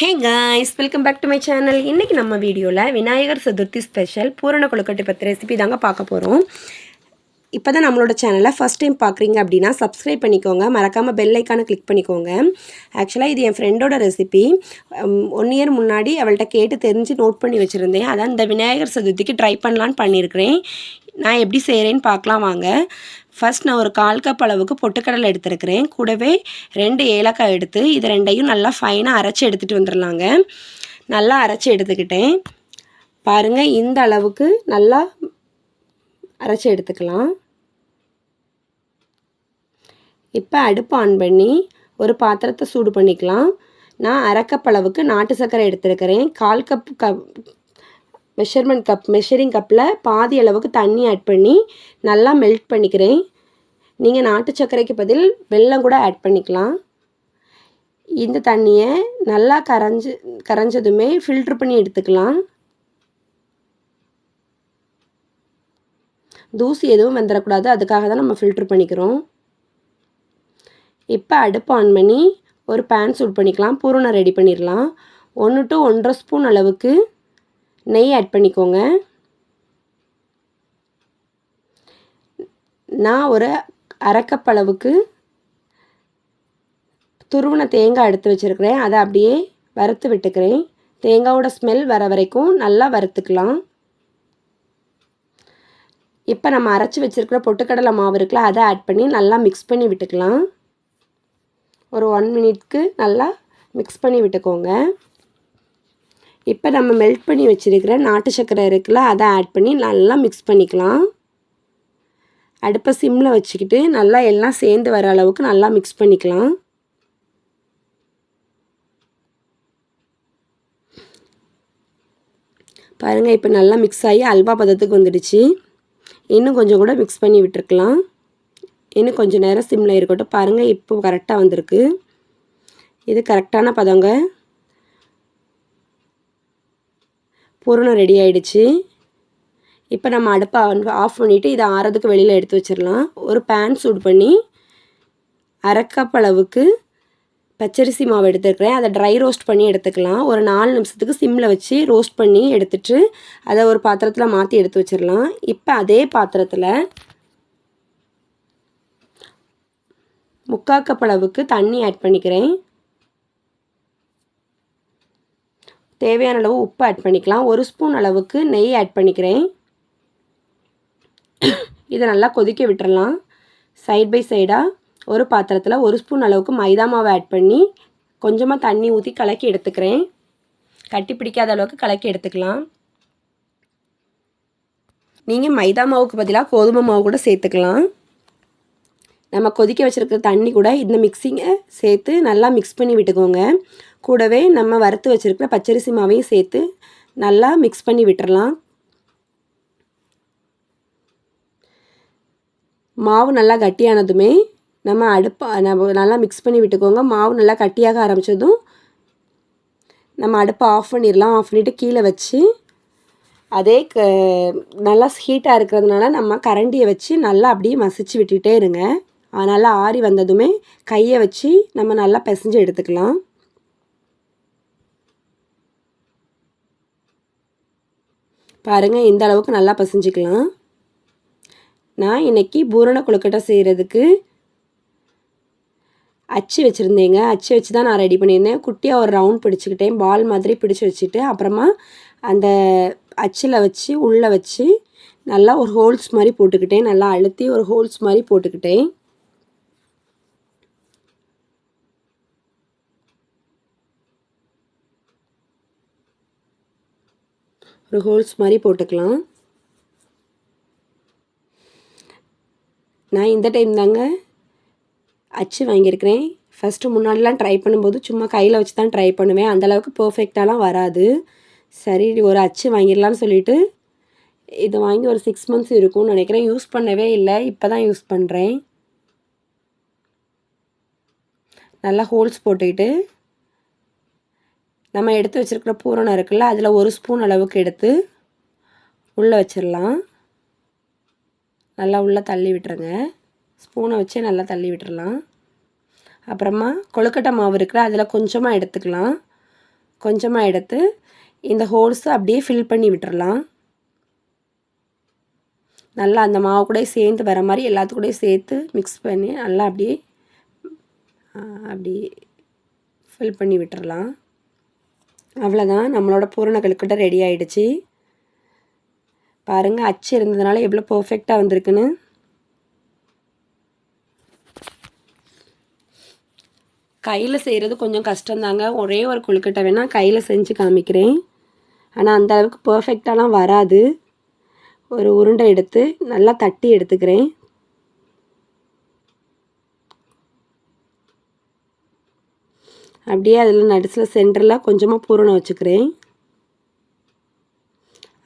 Hey guys welcome back to my channel இன்றைக்கி நம்ம வீடியோவில் விநாயகர் சதுர்த்தி ஸ்பெஷல் பூரண கொழுக்கட்டை பற்றி ரெசிபி தாங்க பார்க்க போகிறோம் இப்போ தான் நம்மளோட சேனலை ஃபஸ்ட் டைம் பார்க்குறீங்க அப்படின்னா சப்ஸ்கிரைப் பண்ணிக்கோங்க. மறக்காமல் பெல் ஐக்கானை கிளிக் பண்ணிக்கோங்க. ஆக்சுவலாக இது என் ஃப்ரெண்டோட ரெசிபி ஒன் இயர் முன்னாடி அவள்கிட்ட கேட்டு தெரிஞ்சு நோட் பண்ணி வச்சுருந்தேன். அதான் இந்த விநாயகர் சதுர்த்திக்கு ட்ரை பண்ணலான்னு பண்ணியிருக்கிறேன் நான் எப்படி செய்கிறேன்னு பார்க்கலாம் வாங்க. ஃபஸ்ட் நான் ஒரு கால் கப் அளவுக்கு பொட்டுக்கடலை எடுத்துருக்கிறேன். கூடவே ரெண்டு ஏலக்காய் எடுத்து இது ரெண்டையும் நல்லா ஃபைனாக அரைச்சி எடுத்துகிட்டு வந்துடலாங்க நல்லா அரைச்சி எடுத்துக்கிட்டேன். பாருங்கள் இந்த அளவுக்கு நல்லா அரைச்சி எடுத்துக்கலாம். இப்போ அடுப்பு ஆன் பண்ணி ஒரு பாத்திரத்தை சூடு பண்ணிக்கலாம். நான் அரைக்கப் அளவுக்கு நாட்டு சர்க்கரை எடுத்துருக்கிறேன். கால் cup cup measurement cup measuring கப்பில் பாதி அளவுக்கு தண்ணி ஆட் பண்ணி நல்லா மெல்ட் பண்ணிக்கிறேன். நீங்கள் நாட்டு சர்க்கரைக்கு பதில் வெல்லம் கூட ஆட் பண்ணிக்கலாம். இந்த தண்ணியை நல்லா கரைஞ்சி கரைஞ்சதுமே ஃபில்ட்ரு பண்ணி எடுத்துக்கலாம். தூசி எதுவும் வந்துடக்கூடாது அதுக்காக தான் நம்ம ஃபில்ட்ரு பண்ணிக்கிறோம். இப்போ அடுப்பு ஆன் பண்ணி ஒரு பேன் சூட் பண்ணிக்கலாம். பூரணம் ரெடி பண்ணிடலாம் ஒன்று டு ஒன்றரை ஸ்பூன் அளவுக்கு நெய் ஆட் பண்ணிக்கோங்க. நான் ஒரு அரைக்கப் அளவுக்கு துருவன தேங்காய் எடுத்து வச்சுருக்கிறேன். அதை அப்படியே வறுத்து விட்டுக்கிறேன். தேங்காவோட ஸ்மெல் வர வரைக்கும் நல்லா வறுத்துக்கலாம். இப்போ நம்ம அரைச்சி வச்சுருக்கிற பொட்டுக்கடலை மாவு இருக்குல்ல அதை ஆட் பண்ணி நல்லா மிக்ஸ் பண்ணி விட்டுக்கலாம். ஒரு ஒன் மினிட்க்கு நல்லா மிக்ஸ் பண்ணி விட்டுக்கோங்க. இப்போ நம்ம மெல்ட் பண்ணி வச்சுருக்கிற நாட்டு சர்க்கரை இருக்குல்ல அதை ஆட் பண்ணி நல்லா மிக்ஸ் பண்ணிக்கலாம். அடுப்பை சிம்மில் வச்சுக்கிட்டு நல்லா எல்லாம் சேர்ந்து வர அளவுக்கு நல்லா மிக்ஸ் பண்ணிக்கலாம். பாருங்கள் இப்போ நல்லா மிக்ஸ் ஆகி அல்வா பதத்துக்கு வந்துடுச்சு. இன்னும் கொஞ்சம் கூட மிக்ஸ் பண்ணி விட்டுருக்கலாம். இன்னும் கொஞ்சம் நேரம் சிம்மில் இருக்கட்டும். பாருங்கள் இப்போ கரெக்டாக வந்திருக்கு. இது கரெக்டான பதங்க. பூரணம் ரெடி ஆகிடுச்சு இப்போ நம்ம அடுப்பை ஆஃப் பண்ணிவிட்டு இதை ஆறதுக்கு வெளியில் எடுத்து வச்சிடலாம். ஒரு பேன் சூடு பண்ணி அரைக்கப் அளவுக்கு பச்சரிசி மாவு எடுத்துருக்கிறேன். அதை ட்ரை ரோஸ்ட் பண்ணி எடுத்துக்கலாம். ஒரு நாலு நிமிஷத்துக்கு சிம்மில் வச்சு ரோஸ்ட் பண்ணி எடுத்துட்டு அதை ஒரு பாத்திரத்தில் மாற்றி எடுத்து வச்சிடலாம். இப்போ அதே பாத்திரத்தில் முக்கால் கப் அளவுக்கு தண்ணி ஆட் பண்ணிக்கிறேன். தேவையான அளவு உப்பு ஆட் பண்ணிக்கலாம். ஒரு ஸ்பூன் அளவுக்கு நெய் ஆட் பண்ணிக்கிறேன். இதை நல்லா கொதிக்க விட்டுறலாம். சைட் பை சைடாக ஒரு பாத்திரத்தில் ஒரு ஸ்பூன் அளவுக்கு மைதா மாவை ஆட் பண்ணி கொஞ்சமாக தண்ணி ஊற்றி கலக்கி எடுத்துக்கிறேன். கட்டி பிடிக்காத அளவுக்கு கலக்கி எடுத்துக்கலாம். நீங்கள் மைதா மாவுக்கு பதிலாக கோதுமை மாவு கூட சேர்த்துக்கலாம். நம்ம கொதிக்க வச்சுருக்கிற தண்ணி கூட இந்த மிக்சிங்கை சேர்த்து நல்லா மிக்ஸ் பண்ணி விட்டுக்கோங்க. கூடவே நம்ம வறுத்து வச்சுருக்கிற பச்சரிசி மாவையும் சேர்த்து நல்லா மிக்ஸ் பண்ணி விட்டுறலாம். மாவு நல்லா கட்டியானதுமே நம்ம அடுப்பை நம்ம நல்லா மிக்ஸ் பண்ணி விட்டுக்கோங்க. மாவு நல்லா கட்டியாக ஆரம்பித்ததும் நம்ம அடுப்பை ஆஃப் பண்ணிடலாம். ஆஃப் பண்ணிவிட்டு கீழே வச்சு அதே க நல்லா ஹீட்டாக இருக்கிறதுனால நம்ம கரண்டியை வச்சு நல்லா அப்படியே மசிச்சு விட்டுகிட்டே இருங்க. நல்லா ஆறி வந்ததுமே கையை வச்சு நம்ம நல்லா பிசைஞ்சு எடுத்துக்கலாம். பாருங்கள் இந்த அளவுக்கு நல்லா பசிஞ்சிக்கலாம். நான் இன்றைக்கி பூரண கொழுக்கட்டை செய்கிறதுக்கு அச்சு வச்சுருந்தேங்க. அச்சு வச்சு தான் நான் ரெடி பண்ணியிருந்தேன். குட்டியாக ஒரு ரவுண்ட் பிடிச்சிக்கிட்டேன். பால் மாதிரி பிடிச்சி வச்சுட்டு அப்புறமா அந்த அச்சில் வச்சு உள்ளே வச்சு நல்லா ஒரு ஹோல்ஸ் மாதிரி போட்டுக்கிட்டேன். நல்லா அழுத்தி ஒரு ஹோல்ஸ் மாதிரி போட்டுக்கிட்டேன். ஒரு ஹோல்ஸ் மாதிரி போட்டுக்கலாம். நான் இந்த டைம் தாங்க அச்சு வாங்கியிருக்கிறேன். ஃபஸ்ட்டு முன்னாடிலாம் ட்ரை பண்ணும்போது சும்மா கையில் வச்சு தான் ட்ரை பண்ணுவேன் அந்தளவுக்கு பர்ஃபெக்டாலாம் வராது. சரி ஒரு அச்சு வாங்கிடலான்னு சொல்லிட்டு இது வாங்கி ஒரு சிக்ஸ் மந்த்ஸ் இருக்கும்னு நினைக்கிறேன். யூஸ் பண்ணவே இல்லை. இப்போ தான் யூஸ் பண்ணுறேன் நல்லா ஹோல்ஸ் போட்டுக்கிட்டு நம்ம எடுத்து வச்சுருக்கிற பூரணம் இருக்குல்ல அதில் ஒரு ஸ்பூன் அளவுக்கு எடுத்து உள்ளே வச்சிடலாம் நல்லா உள்ளே தள்ளி விட்டுருங்க. ஸ்பூனை வச்சே நல்லா தள்ளி விட்டுடலாம் அப்புறமா கொழுக்கட்டை மாவு இருக்கிற அதில் கொஞ்சமாக எடுத்துக்கலாம். கொஞ்சமாக எடுத்து இந்த ஹோல்ஸை அப்படியே ஃபில் பண்ணி விட்டுடலாம் நல்லா அந்த மாவு கூட சேர்ந்து வர மாதிரி எல்லாத்துக்கூடயும் சேர்த்து மிக்ஸ் பண்ணி நல்லா அப்படியே அப்படி ஃபில் பண்ணி விட்டுடலாம் அவ்வளோதான் நம்மளோட பூரண கழுக்கிட்ட ரெடி ஆகிடுச்சு பாருங்கள் அச்சு இருந்ததுனால எவ்வளோ பர்ஃபெக்டாக வந்திருக்குன்னு. கையில் செய்கிறது கொஞ்சம் கஷ்டம்தாங்க. ஒரே ஒரு கொழுக்கட்டை வேணால் கையில் செஞ்சு காமிக்கிறேன். ஆனால் அந்த அளவுக்கு பர்ஃபெக்டாலாம் வராது. ஒரு உருண்டை எடுத்து நல்லா தட்டி எடுத்துக்கிறேன். அப்படியே அதில் நடுசில் சென்டரில் கொஞ்சமாக பூரணம் வச்சுக்கிறேன்.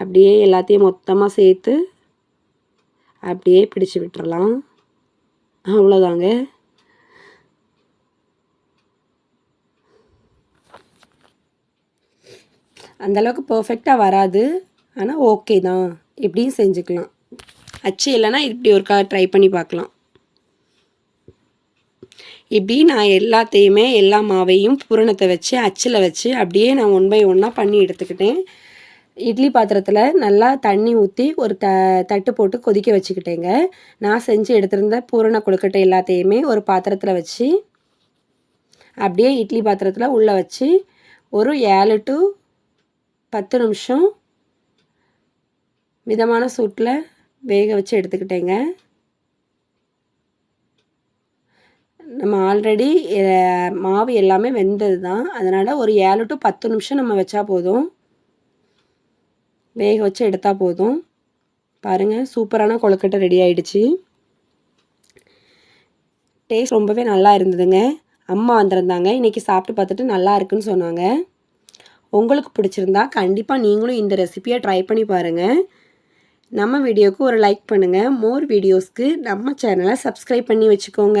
அப்படியே எல்லாத்தையும் மொத்தமாக சேர்த்து அப்படியே பிடிச்சு விட்டுறலாம். அவ்வளோதாங்க. அந்தளவுக்கு பர்ஃபெக்டாக வராது. ஆனால் ஓகே தான். இப்படியும் செஞ்சுக்கலாம். அச்சு இல்லைன்னா இப்படி ஒருக்கா ட்ரை பண்ணி பார்க்கலாம். இப்படி நான் எல்லாத்தையுமே எல்லா மாவையும் பூரணத்தை வச்சு அச்சில் வச்சு அப்படியே நான் ஒன் பை ஒன்னாக பண்ணி எடுத்துக்கிட்டேன். இட்லி பாத்திரத்தில் நல்லா தண்ணி ஊற்றி ஒரு த தட்டு போட்டு கொதிக்க வச்சுக்கிட்டேங்க. நான் செஞ்சு எடுத்திருந்த பூரண கொழுக்கட்டை எல்லாத்தையுமே ஒரு பாத்திரத்தில் வச்சு அப்படியே இட்லி பாத்திரத்தில் உள்ளே வச்சு ஒரு ஏழு டு பத்து நிமிஷம் மிதமான சூட்டில் வேக வச்சு எடுத்துக்கிட்டேங்க. நம்ம ஆல்ரெடி மாவு எல்லாமே வெந்தது தான் அதனால் ஒரு ஏழு டு பத்து நிமிஷம் நம்ம வச்சா போதும். வேக வச்சு எடுத்தால் போதும். பாருங்கள் சூப்பரான கொழுக்கட்டை ரெடி ஆகிடுச்சு டேஸ்ட் ரொம்பவே நல்லா இருந்ததுங்க. அம்மா வந்திருந்தாங்க. இன்றைக்கி சாப்பிட்டு பார்த்துட்டு நல்லா இருக்குன்னு சொன்னாங்க. உங்களுக்கு பிடிச்சிருந்தா கண்டிப்பாக நீங்களும் இந்த ரெசிப்பியை ட்ரை பண்ணி பாருங்கள் நம்ம வீடியோவுக்கு ஒரு லைக் பண்ணுங்கள் மோர் வீடியோஸ்க்கு நம்ம சேனலை சப்ஸ்கிரைப் பண்ணி வச்சுக்கோங்க.